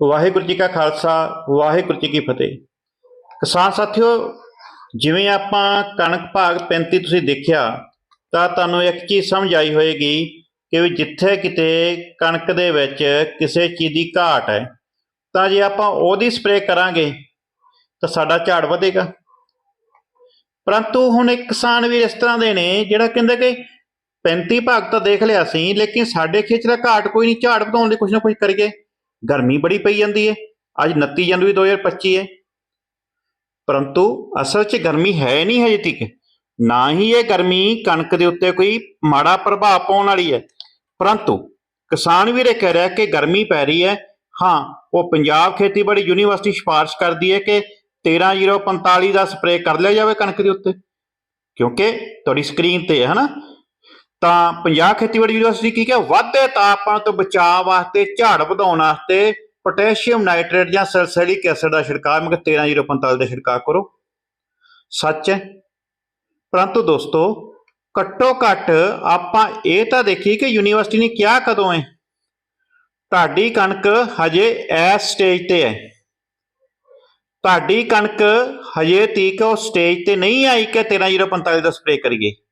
ਵਾਹਿਗੁਰੂ ਜੀ ਕਾ ਖਾਲਸਾ, ਵਾਹਿਗੁਰੂ ਜੀ ਕੀ ਫਤਿਹ। ਕਿਸਾਨ ਸਾਥੀਓ, ਜਿਵੇਂ ਆਪਾਂ ਕਣਕ ਭਾਗ 35 ਤੁਸੀਂ ਦੇਖਿਆ, ਤਾਂ ਤੁਹਾਨੂੰ ਇੱਕ ਚੀਜ਼ ਸਮਝ ਆਈ ਹੋਏਗੀ ਕਿ ਵੀ ਜਿੱਥੇ ਕਿਤੇ ਕਣਕ ਦੇ ਵਿੱਚ ਕਿਸੇ ਚੀਜ਼ ਦੀ ਘਾਟ ਹੈ, ਤਾਂ ਜੇ ਆਪਾਂ ਉਹਦੀ ਸਪਰੇਅ ਕਰਾਂਗੇ, ਤਾਂ ਸਾਡਾ ਝਾੜ ਵਧੇਗਾ। ਪਰੰਤੂ ਹੁਣ ਇੱਕ ਕਿਸਾਨ ਵੀ ਇਸ ਤਰ੍ਹਾਂ ਦੇ ਨੇ, ਜਿਹੜਾ ਕਹਿੰਦਾ ਕਿ 35 ਭਾਗ ਤਾਂ ਦੇਖ ਲਿਆ ਸੀ, ਲੇਕਿਨ ਸਾਡੇ ਖੇਤ ਦਾ ਘਾਟ ਕੋਈ ਨਹੀਂ, ਝਾੜ ਵਧਾਉਣ ਲਈ ਕੁਝ ਨਾ ਕੁਝ ਕਰੀਏ। ਗਰਮੀ ਬੜੀ ਪਈ ਜਾਂਦੀ ਹੈ ਅੱਜ 29 ਜਨਵਰੀ 2025 ਹੈ ਪਰੰਤੂ ਅਸਲ 'ਚ ਗਰਮੀ ਹੈ ਨਹੀਂ ਹਜੇ ਤੱਕ। ਨਾ ਹੀ ਇਹ ਗਰਮੀ ਕਣਕ ਦੇ ਉੱਤੇ ਕੋਈ ਮਾੜਾ ਪ੍ਰਭਾਵ ਪਾਉਣ ਵਾਲੀ ਹੈ ਪਰੰਤੂ ਕਿਸਾਨ ਵੀਰੇ ਕਹਿ ਰਿਹਾ ਕਿ ਗਰਮੀ ਪੈ ਰਹੀ ਹੈ ਹਾਂ, ਉਹ ਪੰਜਾਬ ਖੇਤੀਬਾੜੀ ਯੂਨੀਵਰਸਿਟੀ ਸਿਫਾਰਿਸ਼ ਕਰਦੀ ਹੈ ਕਿ 13045 ਦਾ ਸਪਰੇਅ ਕਰ ਲਿਆ ਜਾਵੇ ਕਣਕ ਦੇ ਉੱਤੇ। ਕਿਉਂਕਿ ਤੁਹਾਡੀ ਸਕਰੀਨ ਤੇ ਹੈ ਹਨਾ ਤਾਂ ਪੰਜਾਬ ਖੇਤੀਬਾੜੀ ਯੂਨੀਵਰਸਿਟੀ ਕੀ ਕਿਹਾ, ਵਾਧੇ ਤਾਪਮਾਨ ਤੋਂ ਬਚਾਅ ਵਾਸਤੇ, ਝਾੜ ਵਧਾਉਣ ਵਾਸਤੇ ਪੋਟਾਸ਼ੀਅਮ ਨਾਈਟ੍ਰੇਟ ਜਾਂ ਸਲਸੈਲਿਕ ਐਸਿਡ ਦਾ ਛਿੜਕਾਅ, ਮੈਂ 13045 ਦਾ ਛਿੜਕਾਅ ਕਰੋ। ਸੱਚ ਹੈ? ਪਰੰਤੂ ਦੋਸਤੋ, ਘੱਟੋ ਘੱਟ ਆਪਾਂ ਇਹ ਤਾਂ ਦੇਖੀ ਕਿ ਯੂਨੀਵਰਸਿਟੀ ਨੇ ਕਿਹਾ ਕਦੋਂ ਹੈ? ਤੁਹਾਡੀ ਕਣਕ ਹਜੇ ਇਸ ਸਟੇਜ ਤੇ ਹੈ। ਤੁਹਾਡੀ ਕਣਕ ਹਜੇ ਤੀਕ ਉਹ ਸਟੇਜ ਤੇ ਨਹੀਂ ਆਈ ਕਿ 13045 ਦਾ ਸਪਰੇਅ ਕਰੀਏ।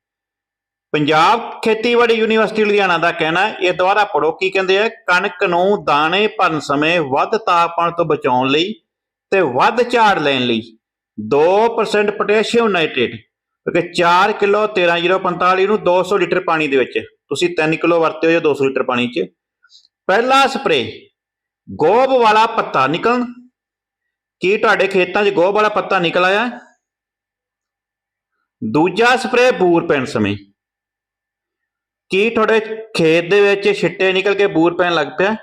ਪੰਜਾਬ ਖੇਤੀਬਾੜੀ ਯੂਨੀਵਰਸਿਟੀ ਲੁਧਿਆਣਾ ਦਾ ਕਹਿਣਾ ਹੈ, ਇਹ ਦੁਬਾਰਾ ਪੜੋ ਕੀ ਕਹਿੰਦੇ ਆ? ਕਣਕ ਨੂੰ ਦਾਣੇ ਭਰਨ ਸਮੇਂ ਵੱਧ ਤਾਪਮਾਨ ਤੋਂ ਬਚਾਉਣ ਲਈ ਤੇ ਵੱਧ ਝਾੜ ਲੈਣ ਲਈ 2% ਪੋਟਾਸ਼ੀਅਮ ਨਾਈਟ੍ਰੇਟ ਕਿਉਂਕਿ 4 ਕਿਲੋ 13045 ਨੂੰ 200 ਲੀਟਰ ਪਾਣੀ ਦੇ ਵਿੱਚ, ਤੁਸੀਂ 3 ਕਿਲੋ ਵਰਤੇ ਹੋ 200 ਲੀਟਰ ਪਾਣੀ 'ਚ। ਪਹਿਲਾ ਸਪਰੇ ਗੋਬ ਵਾਲਾ ਪੱਤਾ ਨਿਕਲਣ। ਕੀ ਤੁਹਾਡੇ ਖੇਤਾਂ 'ਚ ਗੋਬ ਵਾਲਾ ਪੱਤਾ ਨਿਕਲ ਆਇਆ? ਦੂਜਾ ਸਪਰੇ ਬੂਰ ਪੈਣ ਸਮੇਂ। ਕੀ ਤੁਹਾਡੇ ਖੇਤ ਦੇ ਵਿੱਚ ਛਿੱਟੇ ਨਿਕਲ ਕੇ ਬੂਰ ਪੈਣ ਲੱਗ ਪਿਆ?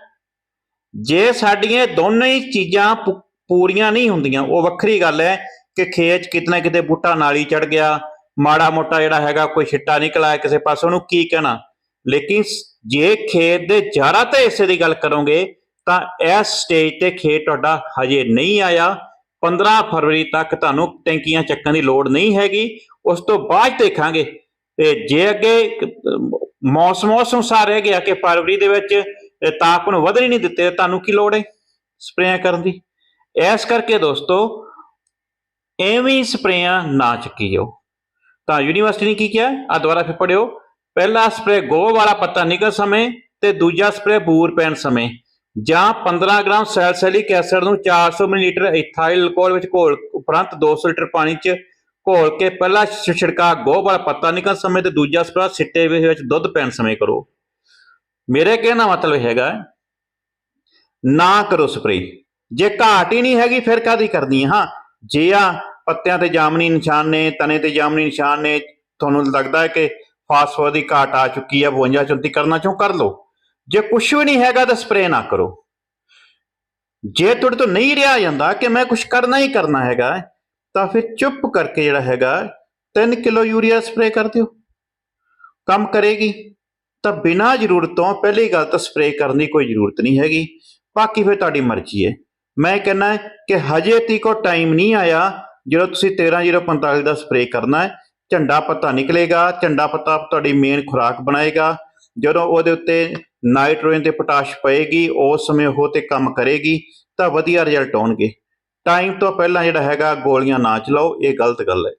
ਜੇ ਸਾਡੀਆਂ ਦੋਨੇ ਹੀ ਚੀਜ਼ਾਂ ਪੂ- ਪੂਰੀਆਂ ਨਹੀਂ ਹੁੰਦੀਆਂ, ਉਹ ਵੱਖਰੀ ਗੱਲ ਹੈ ਕਿ ਖੇਤ 'ਚ ਕਿਤੇ ਨਾ ਕਿਤੇ ਬੂਟਾ ਨਾਲੀ ਚੜ ਗਿਆ, ਮਾੜਾ ਮੋਟਾ ਜਿਹੜਾ ਹੈਗਾ ਕੋਈ ਛਿੱਟਾ ਨਿਕਲ ਆਇਆ ਕਿਸੇ ਪਾਸੇ, ਉਹਨੂੰ ਕੀ ਕਹਿਣਾ? ਲੇਕਿਨ ਜੇ ਖੇਤ ਦੇ ਜ਼ਿਆਦਾ ਤੇ ਹਿੱਸੇ ਦੀ ਗੱਲ ਕਰੋਗੇ, ਤਾਂ ਇਸ ਸਟੇਜ ਤੇ ਖੇਤ ਤੁਹਾਡਾ ਹਜੇ ਨਹੀਂ ਆਇਆ। 15 ਫਰਵਰੀ ਤੱਕ ਤੁਹਾਨੂੰ ਟੈਂਕੀਆਂ ਚੱਕਣ ਦੀ ਲੋੜ ਨਹੀਂ ਹੈਗੀ। ਉਸ ਤੋਂ ਬਾਅਦ ਦੇਖਾਂਗੇ। ਤੇ ਜੇ ਅੱਗੇ ਇੱਕ, ਅਮ, ਮੌਸਮ ਅਨੁਸਾਰ ਰਹਿ ਗਿਆ ਕਿ ਫਰਵਰੀ ਦੇ ਵਿੱਚ ਤਾਪਮਾਨ ਵਧਣ ਹੀ ਨਹੀਂ ਦਿੱਤੇ ਤੁਹਾਨੂੰ ਕੀ ਲੋੜ ਹੈ ਸਪਰੇਆਂ ਕਰਨ ਦੀ? ਇਸ ਕਰਕੇ ਦੋਸਤੋ ਐਵੇਂ ਸਪਰੇਆਂ ਨਾ ਚੱਕੀ ਜਾਓ ਤਾਂ ਯੂਨੀਵਰਸਿਟੀ ਨੇ ਕੀ ਕਿਹਾ? ਆ ਦੁਬਾਰਾ ਫਿਰ ਪੜਿਓ ਪਹਿਲਾ ਸਪਰੇ ਗੋ ਵਾਲਾ ਪੱਤਾ ਨਿਕਲ ਸਮੇਂ ਤੇ ਦੂਜਾ ਸਪਰੇ ਬੂਰ ਪੈਣ ਸਮੇਂ। ਜਾਂ 15 ਗ੍ਰਾਮ ਸੈਲਸੈਲਿਕ ਐਸਿਡ ਨੂੰ 400 ਮਿਲੀਲੀਟਰ ਇਥਾਈਲ ਅਲਕੋਹਲ ਵਿੱਚ ਘੋਲ ਉਪਰੰਤ 200 ਲੀਟਰ ਪਾਣੀ 'ਚ ਘੋਲ ਕੇ ਪਹਿਲਾ ਛਿੜਕਾ ਛਿੜਕਾਅ ਗੋਹ ਵਾਲਾ ਪੱਤਾ ਨਿਕਲ ਸਮੇਂ ਤੇ ਦੂਜਾ ਸਪਰਾ ਸਿੱਟੇ ਵਿੱਚ ਦੁੱਧ ਪੈਣ ਸਮੇਂ ਕਰੋ। ਮੇਰੇ ਕਹਿਣ ਦਾ ਮਤਲਬ ਹੈਗਾ ਨਾ ਕਰੋ ਸਪਰੇ ਜੇ ਘਾਟ ਹੀ ਨਹੀਂ ਹੈਗੀ, ਫਿਰ ਕਾਦੀ ਕਰਨੀ ਹੈ? ਹਾਂ, ਜੇ ਆ ਪੱਤਿਆਂ ਤੇ ਜਾਮਨੀ ਨਿਸ਼ਾਨ ਨੇ ਤਣੇ ਤੇ ਜਾਮਨੀ ਨਿਸ਼ਾਨ ਨੇ, ਤੁਹਾਨੂੰ ਲੱਗਦਾ ਹੈ ਕਿ ਫਾਸਫੋਰ ਦੀ ਘਾਟ ਆ ਚੁੱਕੀ ਹੈ 52 34 ਕਰਨਾ ਚਾਹੋ ਕਰ ਲਓ। ਜੇ ਕੁਝ ਵੀ ਨਹੀਂ ਹੈਗਾ ਤਾਂ ਸਪਰੇ ਨਾ ਕਰੋ। ਜੇ ਤੁਹਾਡੇ ਤੋਂ ਨਹੀਂ ਰਿਹਾ ਜਾਂਦਾ, ਕਿ ਮੈਂ ਕੁਝ ਕਰਨਾ ਹੀ ਕਰਨਾ ਹੈਗਾ ਤਾਂ ਫਿਰ ਚੁੱਪ ਕਰਕੇ ਜਿਹੜਾ ਹੈਗਾ 3 ਕਿਲੋ ਯੂਰੀਆ ਸਪਰੇ ਕਰ ਦਿਓ। ਕੰਮ ਕਰੇਗੀ, ਤਾਂ ਬਿਨਾਂ ਜ਼ਰੂਰਤ ਤੋਂ ਪਹਿਲੀ ਗੱਲ ਤਾਂ ਸਪਰੇ ਕਰਨ ਦੀ ਕੋਈ ਜ਼ਰੂਰਤ ਨਹੀਂ ਹੈਗੀ। ਬਾਕੀ ਫਿਰ ਤੁਹਾਡੀ ਮਰਜ਼ੀ ਹੈ। ਮੈਂ ਕਹਿੰਦਾ ਕਿ ਹਜੇ ਤੀਕੋ ਟਾਈਮ ਨਹੀਂ ਆਇਆ ਜਦੋਂ ਤੁਸੀਂ 13045 ਦਾ ਸਪਰੇ ਕਰਨਾ ਹੈ। ਝੰਡਾ ਪੱਤਾ ਨਿਕਲੇਗਾ, ਝੰਡਾ ਪੱਤਾ ਤੁਹਾਡੀ ਮੇਨ ਖੁਰਾਕ ਬਣਾਏਗਾ। ਜਦੋਂ ਉਹਦੇ ਉੱਤੇ ਨਾਈਟ੍ਰੋਜਨ ਤੇ ਪੋਟਾਸ਼ ਪਏਗੀ, ਉਸ ਸਮੇਂ ਉਹ ਤੇ ਕੰਮ ਕਰੇਗੀ, ਤਾਂ ਵਧੀਆ ਰਿਜ਼ਲਟ ਆਉਣਗੇ। ਟਾਈਮ ਤੋਂ ਪਹਿਲਾਂ ਜਿਹੜਾ ਹੈਗਾ ਗੋਲੀਆਂ ਨਾ ਚਲਾਓ ਇਹ ਗਲਤ ਗੱਲ ਹੈ।